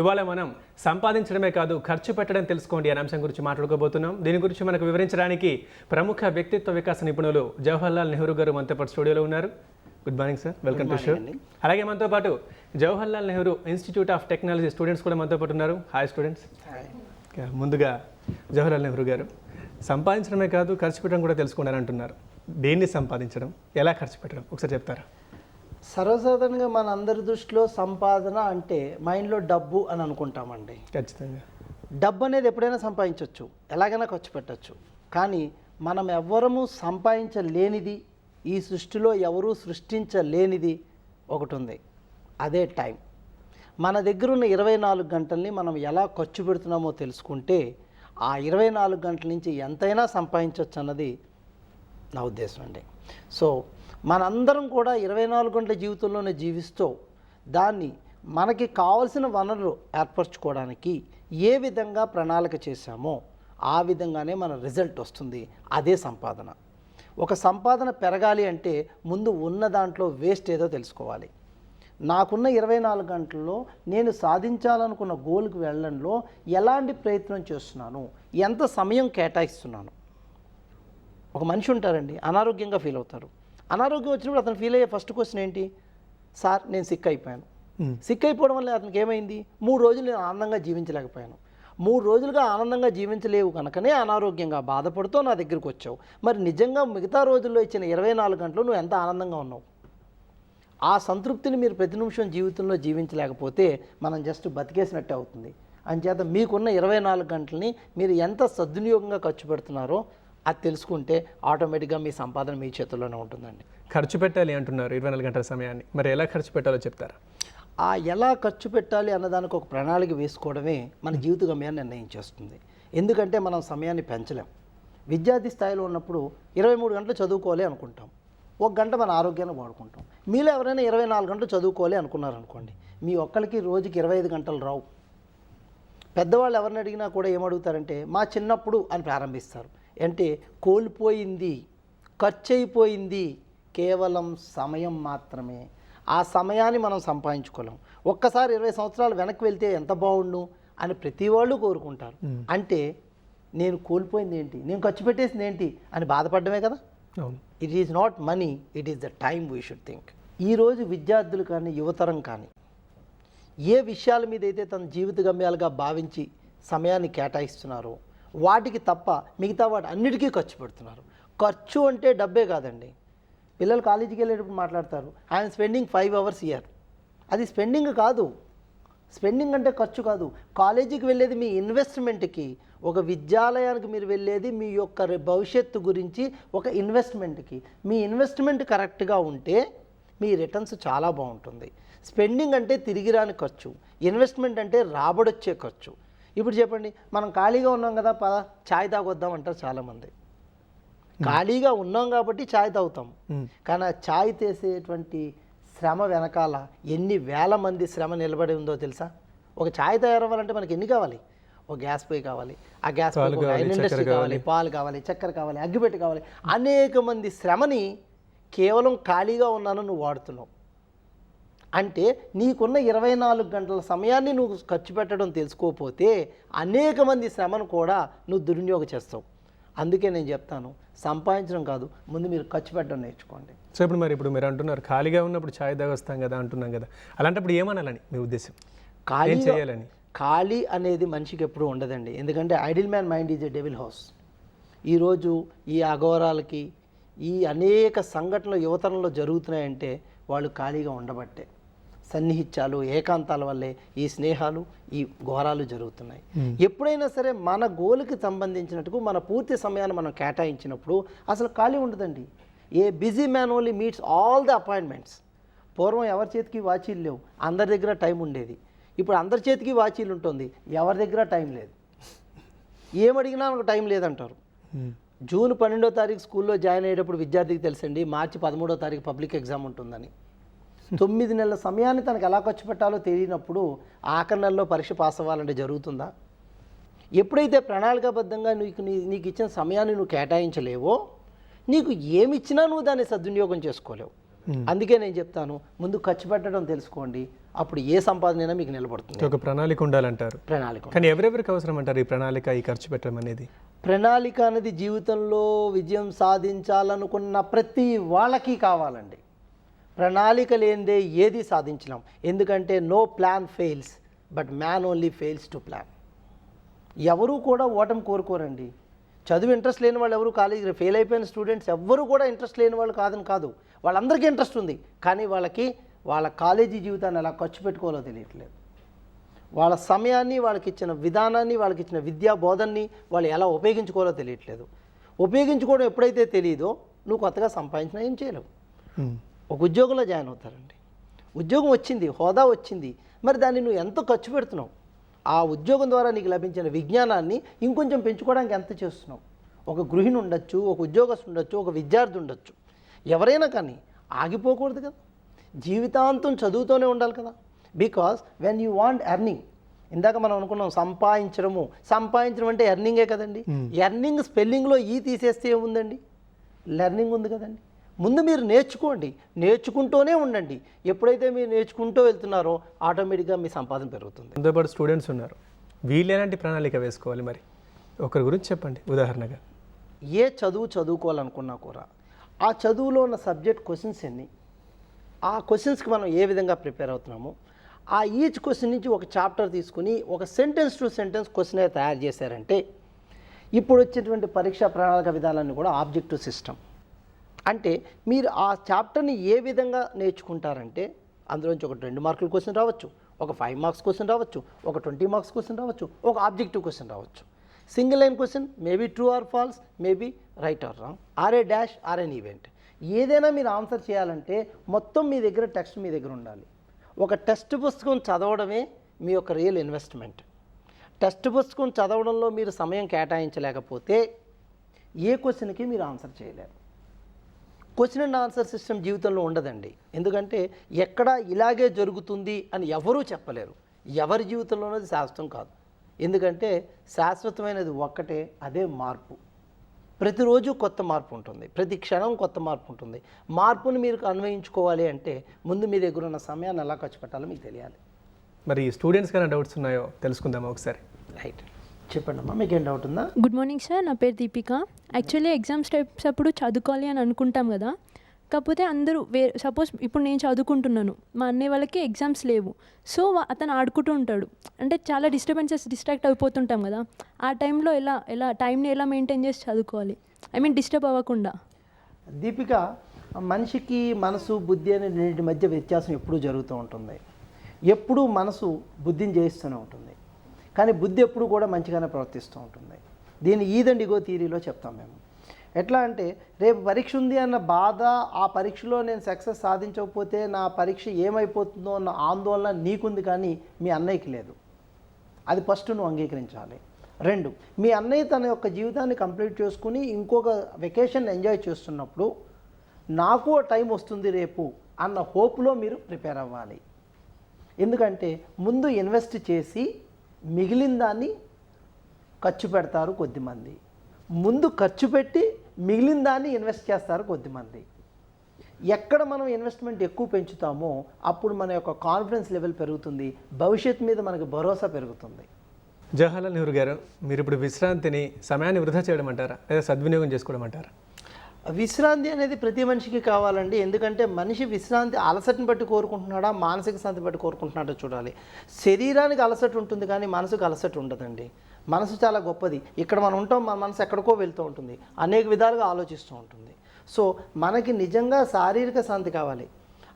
ఇవాళ మనం సంపాదించడమే కాదు ఖర్చు పెట్టడం తెలుసుకోండి అనే అంశం గురించి మాట్లాడుకోబోతున్నాం. దీని గురించి మనకు వివరించడానికి ప్రముఖ వ్యక్తిత్వ వికాస నిపుణులు జవహర్లాల్ నెహ్రూ గారు మనతో పాటు స్టూడియోలో ఉన్నారు. Good morning sir welcome to show అలాగే మనతో పాటు Jawaharlal Nehru institute of technology students కూడా మనతో పాటు ఉన్నారు. హాయ్ స్టూడెంట్స్ ముందుగా జవహర్లాల్ నెహ్రూ గారు సంపాదించడమే కాదు ఖర్చు పెట్టడం కూడా తెలుసుకున్నారు అంటున్నారు. దేన్ని సంపాదించడం? ఎలా ఖర్చు పెట్టడం? ఒకసారి చెప్తారా? సర్వసాధారణంగా మన అందరి దృష్టిలో సంపాదన అంటే మైండ్లో డబ్బు అని అనుకుంటామండి. ఖచ్చితంగా. డబ్బు అనేది ఎప్పుడైనా సంపాదించవచ్చు ఎలాగైనా ఖర్చు పెట్టచ్చు. కానీ మనం ఎవ్వరము సంపాదించలేనిది ఈ సృష్టిలో ఎవరూ సృష్టించలేనిది ఒకటి ఉంది అదే టైం. మన దగ్గర ఉన్న ఇరవై నాలుగు గంటల్ని మనం ఎలా ఖర్చు పెడుతున్నామో తెలుసుకుంటే ఆ ఇరవై నాలుగు గంటల నుంచి ఎంతైనా సంపాదించవచ్చు అన్నది నా ఉద్దేశం అండి. సో మనందరం కూడా ఇరవై నాలుగు గంటల జీవితంలోనే జీవిస్తూ దాన్ని మనకి కావలసిన వనరులు ఏర్పరచుకోవడానికి ఏ విధంగా ప్రణాళిక చేశామో ఆ విధంగానే మన రిజల్ట్ వస్తుంది. అదే సంపాదన. ఒక సంపాదన పెరగాలి అంటే ముందు ఉన్న దాంట్లో వేస్ట్ ఏదో తెలుసుకోవాలి. నాకున్న ఇరవై నాలుగు గంటల్లో నేను సాధించాలనుకున్న గోల్కి వెళ్ళడంలో ఎలాంటి ప్రయత్నం చేస్తున్నాను? ఎంత సమయం కేటాయిస్తున్నాను? ఒక మనిషి ఉంటారండి అనారోగ్యంగా ఫీల్ అవుతారు. అనారోగ్యం వచ్చినప్పుడు అతను ఫీల్ అయ్యే ఫస్ట్ క్వశ్చన్ ఏంటి? సార్ నేను సిక్ అయిపోయాను. సిక్ అయిపోవడం వల్ల అతనికి ఏమైంది? మూడు రోజులు నేను ఆనందంగా జీవించలేకపోయాను. మూడు రోజులుగా ఆనందంగా జీవించలేవు కనుకనే అనారోగ్యంగా బాధపడుతూ నా దగ్గరికి వచ్చావు. మరి నిజంగా మిగతా రోజుల్లో ఇచ్చిన ఇరవై నాలుగు గంటలు నువ్వు ఎంత ఆనందంగా ఉన్నావు? ఆ సంతృప్తిని మీరు ప్రతి నిమిషం జీవితంలో జీవించలేకపోతే మనం జస్ట్ బతికేసినట్టే అవుతుంది. అంచేత మీకున్న ఇరవై నాలుగు గంటలని మీరు ఎంత సద్వినియోగంగా ఖర్చు పెడుతున్నారో అది తెలుసుకుంటే ఆటోమేటిక్గా మీ సంపాదన మీ చేతుల్లోనే ఉంటుందండి. ఖర్చు పెట్టాలి అంటున్నారు ఇరవై నాలుగు గంటల సమయాన్ని. మరి ఎలా ఖర్చు పెట్టాలో చెప్తారా? ఆ ఎలా ఖర్చు పెట్టాలి అన్నదానికి ఒక ప్రణాళిక వేసుకోవడమే మన జీవిత గమ్యాన్ని నిర్ణయించేస్తుంది. ఎందుకంటే మనం సమయాన్ని పెంచలేం. విద్యార్థి స్థాయిలో ఉన్నప్పుడు ఇరవై మూడు గంటలు చదువుకోవాలి అనుకుంటాం. ఒక గంట మన ఆరోగ్యాన్ని వాడుకుంటాం. మీలో ఎవరైనా ఇరవై నాలుగు గంటలు చదువుకోవాలి అనుకున్నారనుకోండి మీ ఒక్కరికి రోజుకి ఇరవై ఐదు గంటలు రావు. పెద్దవాళ్ళు ఎవరిని అడిగినా కూడా ఏమడుగుతారంటే మా చిన్నప్పుడు అని ప్రారంభిస్తారు. అంటే కోల్పోయింది ఖర్చు అయిపోయింది కేవలం సమయం మాత్రమే. ఆ సమయాన్ని మనం సంపాదించుకోలేం. ఒక్కసారి ఇరవై సంవత్సరాలు వెనక్కి వెళ్తే ఎంత బాగుండు అని ప్రతి వాళ్ళు కోరుకుంటారు. అంటే నేను కోల్పోయింది ఏంటి? నేను ఖర్చు పెట్టేసింది ఏంటి? అని బాధపడమే కదా? It is not money it is the time we should think ఈరోజు విద్యార్థులు కానీ యువతరం కానీ ఏ విషయాల మీద అయితే తన జీవిత గమ్యాలుగా భావించి సమయాన్ని కేటాయిస్తున్నారో వాటికి తప్ప మిగతా వాటి అన్నిటికీ ఖర్చు పెడుతున్నారు. ఖర్చు అంటే డబ్బే కాదండి. పిల్లలు కాలేజీకి వెళ్ళేటప్పుడు మాట్లాడతారు. I'm spending five hours year. అది స్పెండింగ్ కాదు. స్పెండింగ్ అంటే ఖర్చు కాదు. కాలేజీకి వెళ్ళేది మీ ఇన్వెస్ట్మెంట్కి ఒక విద్యాలయానికి మీరు వెళ్ళేది మీ యొక్క భవిష్యత్తు గురించి ఒక ఇన్వెస్ట్మెంట్కి. మీ ఇన్వెస్ట్మెంట్ కరెక్ట్గా ఉంటే మీ రిటర్న్స్ చాలా బాగుంటుంది. స్పెండింగ్ అంటే తిరిగి రాని ఖర్చు. ఇన్వెస్ట్మెంట్ అంటే రాబడొచ్చే ఖర్చు. ఇప్పుడు చెప్పండి మనం ఖాళీగా ఉన్నాం కదా పద ఛాయ్ తాగొద్దాం అంటారు చాలామంది. ఖాళీగా ఉన్నాం కాబట్టి ఛాయ్ తాగుతాం. కానీ ఆ ఛాయ్ తీసేటువంటి శ్రమ వెనకాల ఎన్ని వేల మంది శ్రమ నిలబడి ఉందో తెలుసా? ఒక ఛాయ్ తయారవ్వాలంటే మనకి ఎన్ని కావాలి? ఒక గ్యాస్ పొయ్యి కావాలి ఆ గ్యాస్ ఇండస్ట్రీ కావాలి పాలు కావాలి చక్కెర కావాలి అగ్గిపెట్టి కావాలి. అనేక మంది శ్రమని కేవలం ఖాళీగా ఉన్నాను నువ్వు వాడుతున్నావు అంటే నీకున్న ఇరవై నాలుగు గంటల సమయాన్ని నువ్వు ఖర్చు పెట్టడం తెలుసుకోకపోతే అనేక మంది శ్రమను కూడా నువ్వు దుర్వినియోగం చేస్తావు. అందుకే నేను చెప్తాను సంపాదించడం కాదు ముందు మీరు ఖర్చు పెట్టడం నేర్చుకోండి. సో ఇప్పుడు మరి ఇప్పుడు మీరు అంటున్నారు ఖాళీగా ఉన్నప్పుడు ఛాయ్ తాగొస్తాం కదా అంటున్నాం కదా అలాంటప్పుడు ఏమనాలని మీ ఉద్దేశం? ఖాళీ చేయాలని? ఖాళీ అనేది మనిషికి ఎప్పుడూ ఉండదండి. ఎందుకంటే idle man mind is a devil house. ఈరోజు ఈ అఘోరాలకి ఈ అనేక సంఘటనలు యువతరంలో జరుగుతున్నాయంటే వాళ్ళు ఖాళీగా ఉండబట్టే. సన్నిహిత్యాలు ఏకాంతాల వల్లే ఈ స్నేహాలు ఈ ఘోరాలు జరుగుతున్నాయి. ఎప్పుడైనా సరే మన గోలుకి సంబంధించినట్టుకు మన పూర్తి సమయాన్ని మనం కేటాయించినప్పుడు అసలు ఖాళీ ఉండదండి. A busy man only meets all the appointments. పూర్వం ఎవరి చేతికి వాచీలు లేవు? అందరి దగ్గర టైం ఉండేది. ఇప్పుడు అందరి చేతికి వాచీలు ఉంటుంది. ఎవరి దగ్గర టైం లేదు. ఏమడిగినా నాకు టైం లేదంటారు. జూన్ పన్నెండో తారీఖు స్కూల్లో జాయిన్ అయ్యేటప్పుడు విద్యార్థికి తెలుసండి మార్చి పదమూడో తారీఖు పబ్లిక్ ఎగ్జామ్ ఉంటుందని. తొమ్మిది నెలల సమయాన్ని తనకు ఎలా ఖర్చు పెట్టాలో తెలియనప్పుడు ఆఖరి నెలలో పరీక్ష పాస్ అవ్వాలంటే జరుగుతుందా? ఎప్పుడైతే ప్రణాళికాబద్ధంగా నీకు నీ నీకు ఇచ్చిన సమయాన్ని నువ్వు కేటాయించలేవో నీకు ఏమి ఇచ్చినా నువ్వు దాన్ని సద్వినియోగం చేసుకోలేవు. అందుకే నేను చెప్తాను ముందు ఖర్చు పెట్టడం తెలుసుకోండి అప్పుడు ఏ సంపాదన మీకు నిలబడుతుంది. ఒక ప్రణాళిక ఉండాలంటారు. ప్రణాళిక కానీ ఎవరెవరికి అవసరం అంటారు ఈ ప్రణాళిక ఈ ఖర్చు పెట్టడం అనేది? ప్రణాళిక అనేది జీవితంలో విజయం సాధించాలనుకున్న ప్రతి వాళ్ళకి కావాలండి. ప్రణాళిక లేనిదే ఏది సాధించలేం. ఎందుకంటే no plan fails but man only fails to plan. ఎవరు కూడా ఓటమి కోరుకోరండి. చదువు ఇంట్రెస్ట్ లేని వాళ్ళు ఎవరు కాలేజీ ఫెయిల్ అయిపోయిన స్టూడెంట్స్ ఎవ్వరూ కూడా ఇంట్రెస్ట్ లేని వాళ్ళు కాదని కాదు. వాళ్ళందరికీ ఇంట్రెస్ట్ ఉంది కానీ వాళ్ళకి వాళ్ళ కాలేజీ జీవితాన్ని ఎలా ఖర్చు పెట్టుకోవాలో తెలియట్లేదు. వాళ్ళ సమయాన్ని వాళ్ళకి ఇచ్చిన విధానాన్ని వాళ్ళకి ఇచ్చిన విద్యా బోధనని వాళ్ళు ఎలా ఉపయోగించుకోవాలో తెలియట్లేదు. ఉపయోగించుకోవడం ఎప్పుడైతే తెలియదో నువ్వు కొత్తగా సంపాదించినా ఏం చేయలేవు. ఒక ఉద్యోగంలో జాయిన్ అవుతారండి. ఉద్యోగం వచ్చింది హోదా వచ్చింది. మరి దాన్ని నువ్వు ఎంత ఖర్చు పెడుతున్నావు? ఆ ఉద్యోగం ద్వారా నీకు లభించిన విజ్ఞానాన్ని ఇంకొంచెం పెంచుకోవడానికి ఎంత చేస్తున్నావు? ఒక గృహిణి ఉండొచ్చు ఒక ఉద్యోగస్తు ఉండొచ్చు ఒక విద్యార్థి ఉండొచ్చు. ఎవరైనా కానీ ఆగిపోకూడదు కదా. జీవితాంతం చదువుతూనే ఉండాలి కదా. Because when you want earning ఇందాక మనం అనుకున్నాం సంపాదించడము. సంపాదించడం అంటే ఎర్నింగే కదండి. ఎర్నింగ్ స్పెల్లింగ్లో ఈ తీసేస్తే ఏముందండి? లెర్నింగ్ ఉంది కదండి. ముందు మీరు నేర్చుకోండి. నేర్చుకుంటూనే ఉండండి. ఎప్పుడైతే మీరు నేర్చుకుంటూ వెళ్తున్నారో ఆటోమేటిక్గా మీ సంపాదన పెరుగుతుంది. మనతో పాటు స్టూడెంట్స్ ఉన్నారు. వీళ్ళు ఎలాంటి ప్రణాళిక వేసుకోవాలి మరి. ఒకరి గురించి చెప్పండి ఉదాహరణగా. ఏ చదువు చదువుకోవాలనుకున్నా కూడా ఆ చదువులో ఉన్న సబ్జెక్ట్ క్వశ్చన్స్ ఎన్ని? ఆ క్వశ్చన్స్కి మనం ఏ విధంగా ప్రిపేర్ అవుతున్నామో? ఆ ఈచ్ క్వశ్చన్ నుంచి ఒక చాప్టర్ తీసుకుని ఒక సెంటెన్స్ టు సెంటెన్స్ క్వశ్చన్ తయారు చేశారంటే ఇప్పుడు వచ్చేటువంటి పరీక్షా ప్రణాళిక విధానాన్ని కూడా ఆబ్జెక్టివ్ సిస్టమ్. అంటే మీరు ఆ చాప్టర్ని ఏ విధంగా నేర్చుకుంటారంటే అందులోంచి ఒక రెండు మార్కుల క్వశ్చన్ రావచ్చు ఒక ఫైవ్ మార్క్స్ క్వశ్చన్ రావచ్చు ఒక ట్వంటీ మార్క్స్ క్వశ్చన్ రావచ్చు ఒక ఆబ్జెక్టివ్ క్వశ్చన్ రావచ్చు. Single line question maybe true or false maybe right or wrong or a dash or an event. ఏదైనా మీరు ఆన్సర్ చేయాలంటే మొత్తం మీ దగ్గర టెక్స్ట్ మీ దగ్గర ఉండాలి. ఒక టెక్స్ట్ పుస్తకం చదవడమే మీ యొక్క రియల్ ఇన్వెస్ట్మెంట్. టెక్స్ట్ పుస్తకం చదవడంలో మీరు సమయం కేటాయించలేకపోతే ఏ క్వశ్చన్కి మీరు ఆన్సర్ చేయలేరు. క్వశ్చన్ అండ్ ఆన్సర్ సిస్టమ్ జీవితంలో ఉండదండి. ఎందుకంటే ఎక్కడ ఇలాగే జరుగుతుంది అని ఎవరూ చెప్పలేరు. ఎవరి జీవితంలోనది శాశ్వతం కాదు. ఎందుకంటే శాశ్వతమైనది ఒక్కటే అదే మార్పు. ప్రతిరోజు కొత్త మార్పు ఉంటుంది. ప్రతి క్షణం కొత్త మార్పు ఉంటుంది. మార్పుని మీరు అన్వయించుకోవాలి అంటే ముందు మీ దగ్గర ఉన్న సమయాన్ని ఎలా ఖర్చు పెట్టాలో మీకు తెలియాలి. మరి స్టూడెంట్స్ కన్నా డౌట్స్ ఉన్నాయో తెలుసుకుందామా ఒకసారి? రైట్. చెప్పండి అమ్మా మీకేం డౌట్ ఉందా గుడ్ మార్నింగ్ సార్ నా పేరు దీపిక. యాక్చువల్లీ ఎగ్జామ్స్ టైప్స్ అప్పుడు చదువుకోవాలి అని అనుకుంటాం కదా. కాకపోతే అందరూ వే సపోజ్ ఇప్పుడు నేను చదువుకుంటున్నాను. మా అన్నయ్య వాళ్ళకి ఎగ్జామ్స్ లేవు. సో అతను ఆడుకుంటూ ఉంటాడు. అంటే చాలా డిస్టర్బెన్సెస్ డిస్ట్రాక్ట్ అయిపోతుంటాం కదా. ఆ టైంలో ఎలా ఎలా టైంని ఎలా మెయింటైన్ చేసి చదువుకోవాలి? ఐ మీన్ డిస్టర్బ్ అవ్వకుండా. దీపిక మనిషికి మనసు బుద్ధి అనే రెండింటి మధ్య వ్యత్యాసం ఎప్పుడూ జరుగుతూ ఉంటుంది. ఎప్పుడూ మనసు బుద్ధిని జయిస్తూనే ఉంటుంది. కానీ బుద్ధి ఎప్పుడు కూడా మంచిగానే ప్రవర్తిస్తూ ఉంటుంది. దీన్ని ఈదండిగో థీరీలో చెప్తాం మేము. ఎట్లా అంటే రేపు పరీక్ష ఉంది అన్న బాధ ఆ పరీక్షలో నేను సక్సెస్ సాధించకపోతే నా పరీక్ష ఏమైపోతుందో అన్న ఆందోళన నీకుంది కానీ మీ అన్నయ్యకి లేదు. అది ఫస్ట్ నువ్వు అంగీకరించాలి. రెండు మీ అన్నయ్య తన యొక్క జీవితాన్ని కంప్లీట్ చేసుకుని ఇంకొక వెకేషన్ ఎంజాయ్ చేస్తున్నప్పుడు నాకు టైం వస్తుంది రేపు అన్న హోప్లో మీరు ప్రిపేర్ అవ్వాలి. ఎందుకంటే ముందు ఇన్వెస్ట్ చేసి మిగిలిన దాన్ని ఖర్చు పెడతారు కొద్దిమంది. ముందు ఖర్చు పెట్టి మిగిలిన దాన్ని ఇన్వెస్ట్ చేస్తారు కొద్దిమంది. ఎక్కడ మనం ఇన్వెస్ట్మెంట్ ఎక్కువ పెంచుతామో అప్పుడు మన యొక్క కాన్ఫిడెన్స్ లెవెల్ పెరుగుతుంది. భవిష్యత్తు మీద మనకు భరోసా పెరుగుతుంది. జవహర్లాల్ నెహ్రూ గారు మీరు ఇప్పుడు విశ్రాంతిని సమయాన్ని వృధా చేయడం అంటారా? లేదా సద్వినియోగం చేసుకోవడం అంటారా? విశ్రాంతి అనేది ప్రతి మనిషికి కావాలండి. ఎందుకంటే మనిషి విశ్రాంతి అలసటని బట్టి కోరుకుంటున్నాడా? మానసిక శాంతి బట్టి కోరుకుంటున్నాడో చూడాలి. శరీరానికి అలసట ఉంటుంది కానీ మనసుకు అలసట ఉండదండి. మనసు చాలా గొప్పది. ఇక్కడ మనం ఉంటాం మన మనసు ఎక్కడికో వెళ్తూ ఉంటుంది. అనేక విధాలుగా ఆలోచిస్తూ ఉంటుంది. సో మనకి నిజంగా శారీరక శాంతి కావాలి.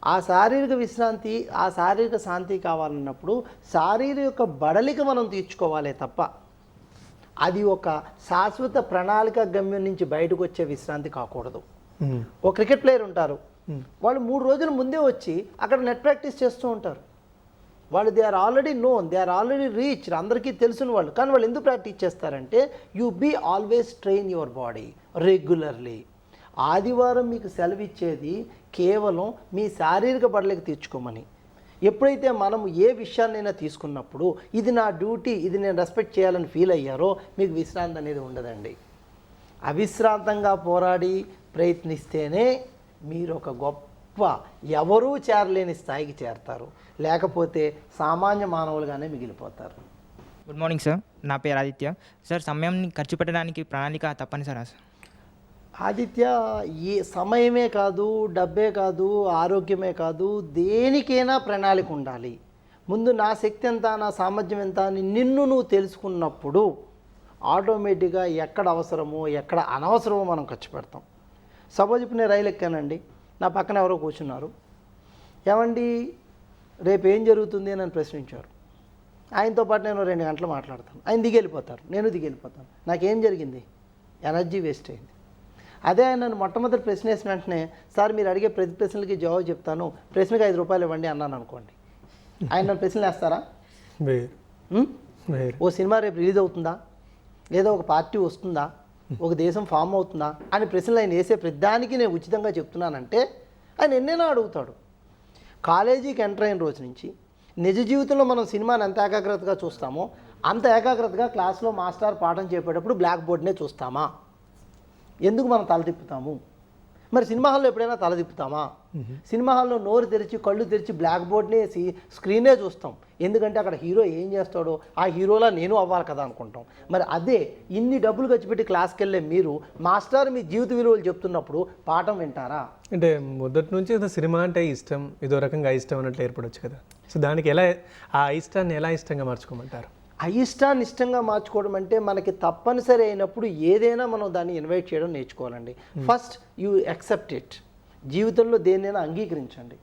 ఆ శారీరక విశ్రాంతి ఆ శారీరక శాంతి కావాలన్నప్పుడు శారీరక బడలిక మనం తీర్చుకోవాలి తప్ప అది ఒక శాశ్వత ప్రణాళిక గమ్యం నుంచి బయటకు వచ్చే విశ్రాంతి కాకూడదు. ఒక క్రికెట్ ప్లేయర్ ఉంటారు. వాళ్ళు మూడు రోజుల ముందే వచ్చి అక్కడ నెట్ ప్రాక్టీస్ చేస్తూ ఉంటారు. వాళ్ళు they are already known they are already reach అందరికీ తెలిసిన వాళ్ళు. కానీ వాళ్ళు ఎందుకు ప్రాక్టీస్ చేస్తారంటే you be always train your body regularly ఆదివారం మీకు సెలవు ఇచ్చేది కేవలం మీ శారీరక బడలకు తీర్చుకోమని. ఎప్పుడైతే మనం ఏ విషయాన్నైనా తీసుకున్నప్పుడు ఇది నా డ్యూటీ ఇది నేను రెస్పెక్ట్ చేయాలని ఫీల్ అయ్యారో మీకు విశ్రాంతి అనేది ఉండదండి. అవిశ్రాంతంగా పోరాడి ప్రయత్నిస్తేనే మీరు ఒక గొప్ప ఎవరూ చేరలేని స్థాయికి చేరతారు. లేకపోతే సామాన్య మానవులుగానే మిగిలిపోతారు. Good morning sir. నా పేరు ఆదిత్య. సార్ సమయాన్ని ఖర్చు పెట్టడానికి ప్రణాళిక తప్పనిసరా సార్? ఆదిత్య ఏ సమయమే కాదు డబ్బే కాదు ఆరోగ్యమే కాదు దేనికైనా ప్రణాళిక ఉండాలి. ముందు నా శక్తి ఎంత నా సామర్థ్యం ఎంత అని నిన్ను నువ్వు తెలుసుకున్నప్పుడు ఆటోమేటిక్గా ఎక్కడ అవసరమో ఎక్కడ అనవసరమో మనం ఖర్చు పెడతాం. సపోజ్ ఇప్పుడు నేను రైలు ఎక్కానండి. నా పక్కన ఎవరో కూర్చున్నారు. ఏమండి రేపు ఏం జరుగుతుంది అని ప్రశ్నించారు. ఆయనతో పాటు నేను రెండు గంటలు మాట్లాడతాను. ఆయన దిగి వెళ్ళిపోతారు. నేను దిగి వెళ్ళిపోతాను. నాకేం జరిగింది? ఎనర్జీ వేస్ట్ అయింది. అదే ఆయన నన్ను మొట్టమొదటి ప్రశ్న వేసిన వెంటనే సార్ మీరు అడిగే ప్రతి ప్రశ్నలకి జవాబు చెప్తాను. ప్రశ్నకి ఐదు రూపాయలు ఇవ్వండి అన్నాను అనుకోండి. ఆయన నన్ను ప్రశ్నలు వేస్తారా? ఓ సినిమా రేపు రిలీజ్ అవుతుందా? లేదా ఒక పార్టీ వస్తుందా? ఒక దేశం ఫామ్ అవుతుందా? అని ప్రశ్నలు ఆయన వేసే ప్రతిదానికి నేను ఉచితంగా చెప్తున్నానంటే ఆయన ఎన్నైనా అడుగుతాడు. కాలేజీకి ఎంటర్ అయిన రోజు నుంచి నిజ జీవితంలో మనం సినిమాని ఎంత ఏకాగ్రతగా చూస్తామో అంత ఏకాగ్రతగా క్లాస్లో మాస్టర్ పాఠం చెప్పేటప్పుడు బ్లాక్ బోర్డ్నే చూస్తామా? ఎందుకు మనం తల తిప్పుతాము? మరి సినిమా హాల్లో ఎప్పుడైనా తల తిప్పుతామా? సినిమా హాల్లో నోరు తెరిచి కళ్ళు తెరిచి బ్లాక్ బోర్డ్నే స్క్రీనే చూస్తాం. ఎందుకంటే అక్కడ హీరో ఏం చేస్తాడో ఆ హీరోలా నేను అవ్వాలి కదా అనుకుంటాం. మరి అదే ఇన్ని డబ్బులు ఖర్చు పెట్టి క్లాస్కి వెళ్ళే మీరు మాస్టర్ మీ జీవిత విలువలు చెప్తున్నప్పుడు పాఠం వింటారా? అంటే మొదటి నుంచి సినిమా అంటే ఇష్టం ఇదో రకంగా ఇష్టం అన్నట్లు ఏర్పడవచ్చు కదా. సో దానికి ఎలా ఆ ఇష్టాన్ని ఎలా ఇష్టంగా మార్చుకోమంటారు? అయిష్టాన్ని ఇష్టంగా మార్చుకోవడం అంటే మనకి తప్పనిసరి అయినప్పుడు ఏదైనా మనం దాన్ని ఇన్వైట్ చేయడం నేర్చుకోవాలండి. ఫస్ట్ యూ యాక్సెప్ట్ ఇట్ జీవితంలో దేన్నైనా అంగీకరించండి.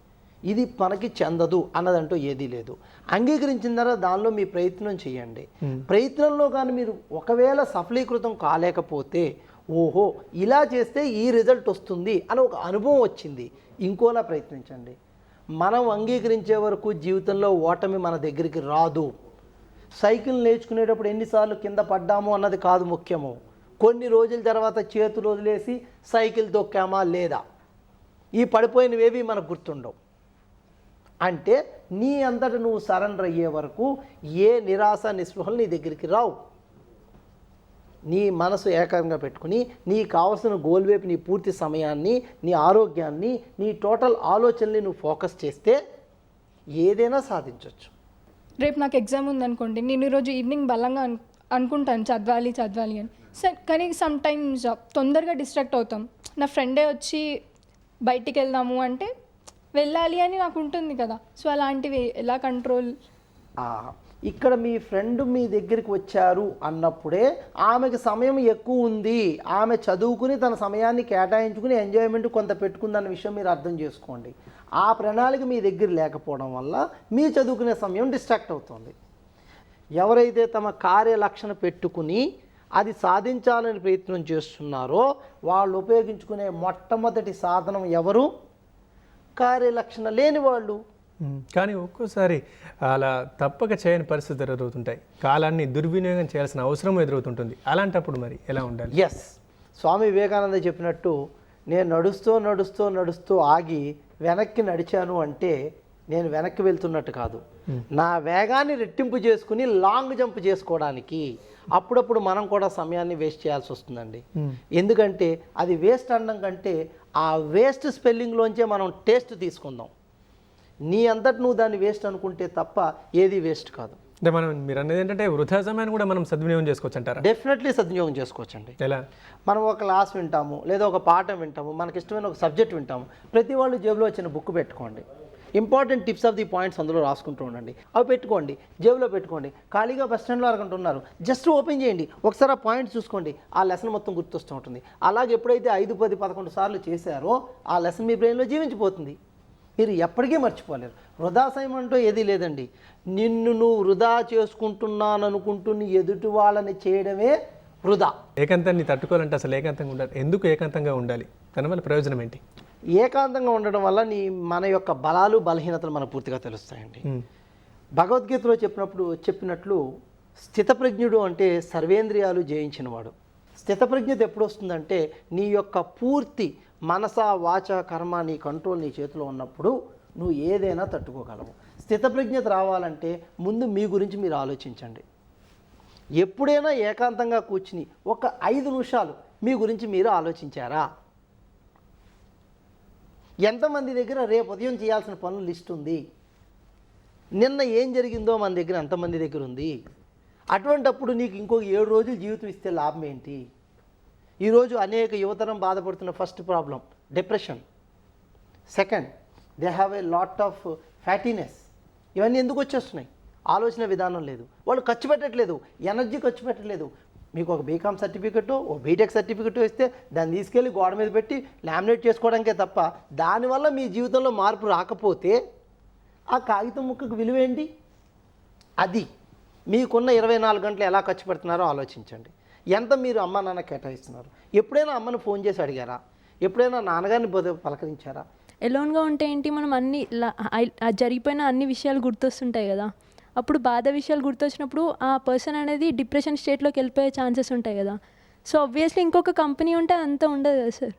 ఇది మనకి చెందదు అన్నదంటూ ఏదీ లేదు. అంగీకరించిన తర్వాత దానిలో మీ ప్రయత్నం చేయండి. ప్రయత్నంలో కానీ మీరు ఒకవేళ సఫలీకృతం కాలేకపోతే ఓహో ఇలా చేస్తే ఈ రిజల్ట్ వస్తుంది అని ఒక అనుభవం వచ్చింది. ఇంకోలా ప్రయత్నించండి. మనం అంగీకరించే వరకు జీవితంలో ఓటమి మన దగ్గరికి రాదు. సైకిల్ నేర్చుకునేటప్పుడు ఎన్నిసార్లు కింద పడ్డాము అన్నది కాదు ముఖ్యము. కొన్ని రోజుల తర్వాత చేతులు వదిలేసి సైకిల్ తొక్కామా లేదా? ఈ పడిపోయినవేవి మనకు గుర్తుండవు. అంటే నీ అంతట నువ్వు సరెండర్ అయ్యే వరకు ఏ నిరాశ నిస్పృహలు నీ దగ్గరికి రావు. నీ మనసు ఏకంగా పెట్టుకుని నీ కావలసిన గోల్ వైపు నీ పూర్తి సమయాన్ని నీ ఆరోగ్యాన్ని నీ టోటల్ ఆలోచనని నువ్వు ఫోకస్ చేస్తే ఏదైనా సాధించవచ్చు రేపు నాకు ఎగ్జామ్ ఉందనుకోండి నేను ఈరోజు ఈవినింగ్ బలంగా అను అనుకుంటాను చదవాలి చదవాలి అని. సార్ కానీ సమ్ టైమ్స్ తొందరగా డిస్ట్రాక్ట్ అవుతాం. నా ఫ్రెండే వచ్చి బయటికి వెళ్దాము అంటే వెళ్ళాలి అని నాకు ఉంటుంది కదా. సో అలాంటివి ఎలా కంట్రోల్ ఇక్కడ మీ ఫ్రెండ్ మీ దగ్గరికి వచ్చారు అన్నప్పుడే ఆమెకి సమయం ఎక్కువ ఉంది. ఆమె చదువుకుని తన సమయాన్ని కేటాయించుకుని ఎంజాయ్మెంట్ కొంత పెట్టుకుందన్న విషయం మీరు అర్థం చేసుకోండి. ఆ ప్రణాళిక మీ దగ్గర లేకపోవడం వల్ల మీ చదువుకునే సమయం డిస్ట్రాక్ట్ అవుతుంది. ఎవరైతే తమ కార్యలక్షణ పెట్టుకుని అది సాధించాలని ప్రయత్నం చేస్తున్నారో వాళ్ళు ఉపయోగించుకునే మొట్టమొదటి సాధనం ఎవరు? కార్యలక్షణ లేని వాళ్ళు. కానీ ఒక్కోసారి అలా తప్పక చేయని పరిస్థితులు ఎదురవుతుంటాయి. కాలాన్ని దుర్వినియోగం చేయాల్సిన అవసరం ఎదురవుతుంటుంది. అలాంటప్పుడు మరి ఎలా ఉండాలి? ఎస్ స్వామి వివేకానంద చెప్పినట్టు నేను నడుస్తూ నడుస్తూ నడుస్తూ ఆగి వెనక్కి నడిచాను అంటే నేను వెనక్కి వెళ్తున్నట్టు కాదు. నా వేగాన్ని రెట్టింపు చేసుకుని లాంగ్ జంప్ చేసుకోవడానికి అప్పుడప్పుడు మనం కూడా సమయాన్ని వేస్ట్ చేయాల్సి వస్తుందండి. ఎందుకంటే అది వేస్ట్ అనడం కంటే ఆ వేస్ట్ స్పెల్లింగ్లోంచే మనం టేస్ట్ తీసుకుందాం. నీ అంతటి నువ్వు దాన్ని వేస్ట్ అనుకుంటే తప్ప ఏది వేస్ట్ కాదు. అంటే మనం మీరు అనేది ఏంటంటే వృధా సమయాన్ని కూడా మనం సద్వినియోగం చేసుకోవచ్చు అంటారా? డెఫినెట్లీ సద్వినియోగం చేసుకోవచ్చండి. ఎలా? మనం ఒక క్లాస్ వింటాము లేదా ఒక పాఠం వింటాము మనకి ఇష్టమైన ఒక సబ్జెక్ట్ వింటాము ప్రతి వాళ్ళు జేబులో వచ్చిన బుక్ పెట్టుకోండి. Important tips of the points అందులో రాసుకుంటూ ఉండండి. అవి పెట్టుకోండి జేబులో పెట్టుకోండి. ఖాళీగా బస్ స్టాండ్లో అరగంటున్నారు జస్ట్ ఓపెన్ చేయండి. ఒకసారి ఆ పాయింట్ చూసుకోండి ఆ లెసన్ మొత్తం గుర్తొస్తూ ఉంటుంది. అలాగే ఎప్పుడైతే ఐదు పది పదకొండు సార్లు చేశారో ఆ లెసన్ మీ బ్రెయిన్లో జీవించిపోతుంది. మీరు ఎప్పటికీ మర్చిపోలేరు. వృధా సమయం అంటూ ఏదీ లేదండి. నిన్ను నువ్వు వృధా చేసుకుంటున్నాను అనుకుంటూ నీ ఎదుటి వాళ్ళని చేయడమే వృధా. ఏకాంతాన్ని తట్టుకోవాలంటే అసలు ఏకాంతంగా ఉండాలి. ఎందుకు ఏకాంతంగా ఉండాలి? దానివల్ల ప్రయోజనం ఏంటి? ఏకాంతంగా ఉండడం వల్ల నీ మన యొక్క బలాలు బలహీనతలు మనకు పూర్తిగా తెలుస్తాయండి. భగవద్గీతలో చెప్పినప్పుడు చెప్పినట్లు స్థితప్రజ్ఞుడు అంటే సర్వేంద్రియాలు జయించినవాడు. స్థితప్రజ్ఞత ఎప్పుడు వస్తుందంటే నీ యొక్క పూర్తి మనస వాచ కర్మ నీ కంట్రోల్ నీ చేతిలో ఉన్నప్పుడు నువ్వు ఏదైనా తట్టుకోగలవు. స్థితప్రజ్ఞత రావాలంటే ముందు మీ గురించి మీరు ఆలోచించండి. ఎప్పుడైనా ఏకాంతంగా కూర్చుని ఒక ఐదు నిమిషాలు మీ గురించి మీరు ఆలోచించారా? ఎంతమంది దగ్గర రేపు ఉదయం చేయాల్సిన పనుల లిస్ట్ ఉంది? నిన్న ఏం జరిగిందో మన దగ్గర ఎంతమంది దగ్గర ఉంది? అటువంటప్పుడు నీకు ఇంకొక ఏడు రోజులు జీవితం ఇస్తే లాభం ఏంటి? ఈరోజు అనేక యువతరం బాధపడుతున్న first problem depression second they have a lot of fattiness ఇవన్నీ ఎందుకు వచ్చేస్తున్నాయి? ఆలోచన విధానం లేదు. వాళ్ళు ఖర్చు పెట్టట్లేదు. ఎనర్జీ ఖర్చు పెట్టట్లేదు. మీకు ఒక బీకామ్ సర్టిఫికెట్ ఓ బీటెక్ సర్టిఫికెట్ ఇస్తే దాన్ని తీసుకెళ్ళి గోడ మీద పెట్టి లామినేట్ చేసుకోవడానికే తప్ప దానివల్ల మీ జీవితంలో మార్పు రాకపోతే ఆ కాగితం ముక్కకు విలువేంటి? అది. మీకున్న ఇరవై నాలుగు గంటలు ఎలా ఖర్చు పెడుతున్నారో ఆలోచించండి. ఎంత మీరు అమ్మ నాన్న కేటాయిస్తున్నారు? ఎప్పుడైనా అమ్మని ఫోన్ చేసి అడిగారా? ఎప్పుడైనా నాన్నగారిని బోధ పలకరించారా? ఎలోన్గా ఉంటే ఏంటి? మనం అన్ని జరిగిపోయిన అన్ని విషయాలు గుర్తొస్తుంటాయి కదా. అప్పుడు బాధ విషయాలు గుర్తొచ్చినప్పుడు ఆ పర్సన్ అనేది డిప్రెషన్ స్టేట్లోకి వెళ్ళిపోయే ఛాన్సెస్ ఉంటాయి కదా. సో ఆబ్వియస్లీ ఇంకొక కంపెనీ ఉంటే అంత ఉండదు కదా సార్.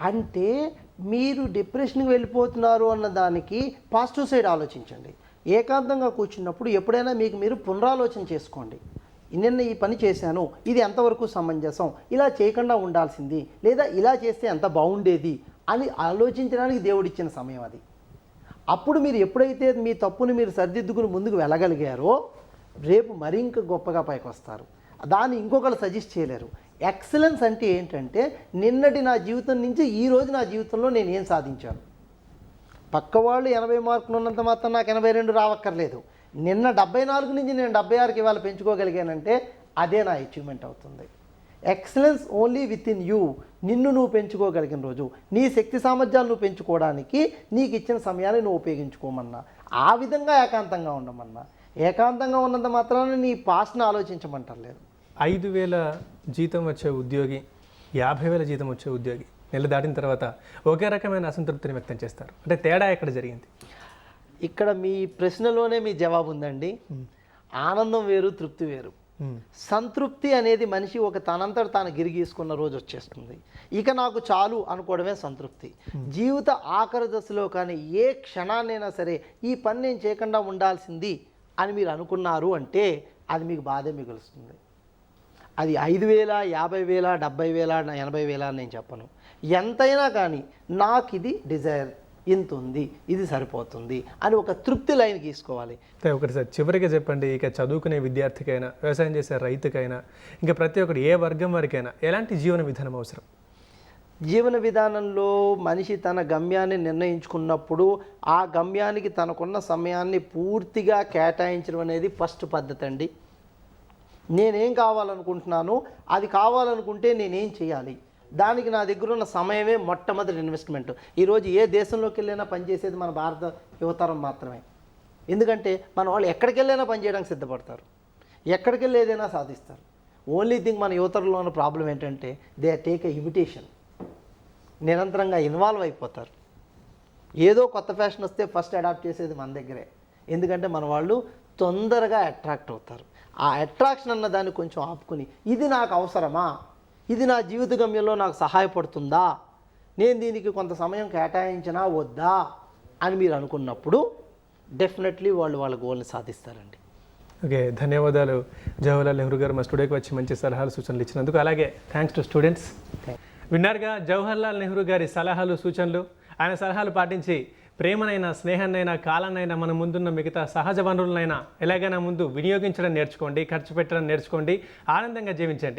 అంటే మీరు డిప్రెషన్కి వెళ్ళిపోతున్నారు అన్న దానికి పాజిటివ్ సైడ్ ఆలోచించండి. ఏకాంతంగా కూర్చున్నప్పుడు ఎప్పుడైనా మీకు మీరు పునరాలోచన చేసుకోండి. నిన్న ఈ పని చేశాను ఇది ఎంతవరకు సమంజసం? ఇలా చేయకుండా ఉండాల్సింది లేదా ఇలా చేస్తే ఎంత బాగుండేది అని ఆలోచించడానికి దేవుడిచ్చిన సమయం అది. అప్పుడు మీరు ఎప్పుడైతే మీ తప్పును మీరు సరిదిద్దుకుని ముందుకు వెళ్ళగలిగారో రేపు మరింక గొప్పగా పైకి వస్తారు. దాన్ని ఇంకొకరు సజెస్ట్ చేయలేరు. ఎక్సలెన్స్ అంటే ఏంటంటే నిన్నటి నా జీవితం నుంచి ఈరోజు నా జీవితంలో నేను ఏం సాధించాను? పక్కవాళ్ళు ఎనభై మార్కులు ఉన్నంత మాత్రం నాకు ఎనభై రెండు రావక్కర్లేదు. నిన్న డెబ్బై నాలుగు నుంచి నేను డెబ్బై ఆరుకి ఇవాళ పెంచుకోగలిగానంటే అదే నా అచీవ్మెంట్ అవుతుంది. Excellence only with in you నిన్ను నువ్వు పెంచుకోగలిగిన రోజు. నీ శక్తి సామర్థ్యాలు నువ్వు పెంచుకోవడానికి నీకు ఇచ్చిన సమయాన్ని నువ్వు ఉపయోగించుకోమన్నా. ఆ విధంగా ఏకాంతంగా ఉండమన్నా. ఏకాంతంగా ఉన్నంత మాత్రాన నీ పాస్ట్ని ఆలోచించమంటలేదు. ఐదు వేల జీతం వచ్చే ఉద్యోగి యాభై వేల జీతం వచ్చే ఉద్యోగి నెల దాటిన తర్వాత ఒకే రకమైన అసంతృప్తిని వ్యక్తం చేస్తారు. అంటే తేడా ఎక్కడ జరిగింది? ఇక్కడ మీ ప్రశ్నలోనే మీ జవాబు ఉందండి ఆనందం వేరు తృప్తి వేరు. సంతృప్తి అనేది మనిషి ఒక తనంతట తాను గిరిగీసుకున్న రోజు వచ్చేస్తుంది. ఇక నాకు చాలు అనుకోవడమే సంతృప్తి. జీవిత ఆఖరి దశలో కానీ ఏ క్షణాన్నైనా సరే ఈ పని నేను చేయకుండా ఉండాల్సింది అని మీరు అనుకున్నారు అంటే అది మీకు బాధే మిగులుస్తుంది. అది ఐదు వేల యాభై వేల డెబ్బై వేల ఎనభై వేల అని నేను చెప్పను. ఎంతైనా కానీ నాకు ఇది డిజైర్. ఇంత ఉంది ఇది సరిపోతుంది అని ఒక తృప్తి లైన్ గీసుకోవాలి. ఒకటి సార్ చివరిగా చెప్పండి ఇక చదువుకునే విద్యార్థికైనా వ్యవసాయం చేసే రైతుకైనా ఇంకా ప్రతి ఒక్కటి ఏ వర్గం వారికైనా ఎలాంటి జీవన విధానం అవసరం? జీవన విధానంలో మనిషి తన గమ్యాన్ని నిర్ణయించుకున్నప్పుడు ఆ గమ్యానికి తనకున్న సమయాన్ని పూర్తిగా కేటాయించడం అనేది ఫస్ట్ పద్ధతి అండి. నేనేం కావాలనుకుంటున్నాను అది కావాలనుకుంటే నేనేం చేయాలి? దానికి నా దగ్గర ఉన్న సమయమే మొట్టమొదటి ఇన్వెస్ట్మెంట్ ఈరోజు ఏ దేశంలోకి వెళ్ళినా పనిచేసేది మన భారత యువతరం మాత్రమే. ఎందుకంటే మన వాళ్ళు ఎక్కడికి వెళ్ళైనా పనిచేయడానికి సిద్ధపడతారు. ఎక్కడికి వెళ్ళి ఏదైనా సాధిస్తారు. ఓన్లీ థింగ్ మన యువతరంలో ఉన్న ప్రాబ్లం ఏంటంటే దే టేక్ ఎ ఇమిటేషన్ నిరంతరంగా ఇన్వాల్వ్ అయిపోతారు. ఏదో కొత్త ఫ్యాషన్ వస్తే ఫస్ట్ అడాప్ట్ చేసేది మన దగ్గరే. ఎందుకంటే మన వాళ్ళు తొందరగా అట్రాక్ట్ అవుతారు. ఆ అట్రాక్షన్ అన్న దాన్ని కొంచెం ఆపుకుని ఇది నాకు అవసరమా? ఇది నా జీవిత గమ్యంలో నాకు సహాయపడుతుందా? నేను దీనికి కొంత సమయం కేటాయించినా వద్దా? అని మీరు అనుకున్నప్పుడు డెఫినెట్లీ వాళ్ళు వాళ్ళ గోల్ని సాధిస్తారండి. ఓకే ధన్యవాదాలు. జవహర్లాల్ నెహ్రూ గారు మా స్టూడియోకి వచ్చి మంచి సలహాలు సూచనలు ఇచ్చినందుకు. అలాగే థ్యాంక్స్ టు స్టూడెంట్స్ విన్నారుగా జవహర్లాల్ నెహ్రూ గారి సలహాలు సూచనలు? ఆయన సలహాలు పాటించి ప్రేమనైనా స్నేహాన్నైనా కాలాన్నైనా మన ముందున్న మిగతా సహజ వనరులనైనా ఎలాగైనా ముందు వినియోగించడం నేర్చుకోండి ఖర్చు పెట్టడం నేర్చుకోండి ఆనందంగా జీవించండి.